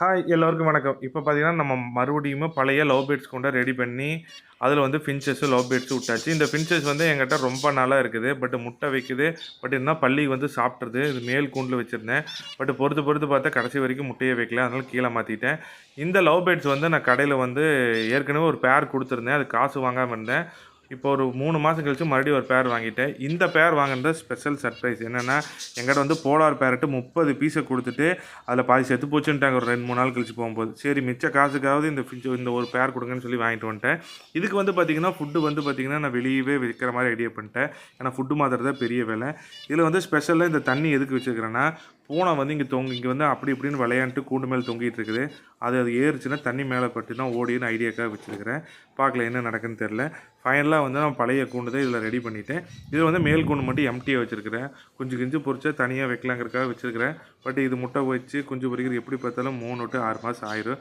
Hi எல்லோருக்கும் வணக்கம். இப்போ பார்த்தீங்கன்னா நம்ம மறுபடியும் பழைய லவ் பேர்ட்ஸ் கொண்டு ரெடி பண்ணி அதில் வந்து ஃபின்ச்சஸ் லவ் பேர்ட்ஸ் விட்டாச்சு. இந்த ஃபின்ச்சஸ் வந்து எங்கிட்ட ரொம்ப நாளாக இருக்குது. பட் முட்டை வைக்குது. பட் இருந்தால் பள்ளி வந்து சாப்பிட்ருது இது மேல் கூண்டில் வச்சுருந்தேன். பட் பொறுத்து பொறுத்து பார்த்தா கடைசி வரைக்கும் முட்டையை வைக்கல. அதனால் கீழே மாற்றிட்டேன் இந்த லவ் பேர்ட்ஸ் வந்து நான் கடையில் வந்து ஏற்கனவே ஒரு பேர் கொடுத்துருந்தேன். அது காசு வாங்காமல் இருந்தேன். இப்போ ஒரு மூணு மாதம் கழிச்சு மறுபடியும் ஒரு பேர் வாங்கிட்டேன். இந்த பேர் வாங்கினது ஸ்பெஷல் சர்ப்ரைஸ் என்னென்னா எங்கிட்ட வந்து போலார் பேரட்டு முப்பது பீஸை கொடுத்துட்டு அதில் பாதி செத்து போச்சுன்ட்டாங்க. ஒரு ரெண்டு மூணு நாள் கழிச்சு போகும்போது. சரி மிச்ச காசுக்காவது இந்த ஃபிஞ்சு இந்த ஒரு பேர் கொடுங்கன்னு சொல்லி வாங்கிட்டு வந்துட்டேன். இதுக்கு வந்து பார்த்திங்கன்னா ஃபுட்டு வந்து பார்த்திங்கன்னா நான் வெளியவே விற்கிற மாதிரி ஐடியா பண்ணிட்டேன். ஏன்னா ஃபுட்டு மாத்திரம் தான் பெரிய வேலை. இதில் வந்து ஸ்பெஷலாக இந்த தண்ணி எதுக்கு வச்சுருக்கிறேன்னா பூனை வந்து இங்கே தொங்க இங்கே வந்து அப்படி இப்படின்னு விளையாண்டு கூண்டு மேலே தொங்கிட்டு இருக்குது. அது அது ஏறுச்சுன்னா தண்ணி மேலே பட்டு தான் ஓடின்னு ஐடியாக்காக வச்சுருக்கிறேன். பார்க்கல என்ன நடக்குன்னு தெரில ஃபைனலாக வந்து நான் பழைய கூண்டு தான் இதில் ரெடி பண்ணிட்டேன். இது வந்து மேல் கூண்டு மட்டும் எம்டியாக வச்சுருக்கிறேன். கொஞ்சம் கிஞ்சு பொறிச்சா தனியாக வைக்கலாங்கிறதுக்காக வச்சுருக்கிறேன். பட் இது முட்டை வச்சு குஞ்சு பொறிக்கிறது எப்படி பார்த்தாலும் மூணு டு ஆறு மாதம் ஆயிரும்.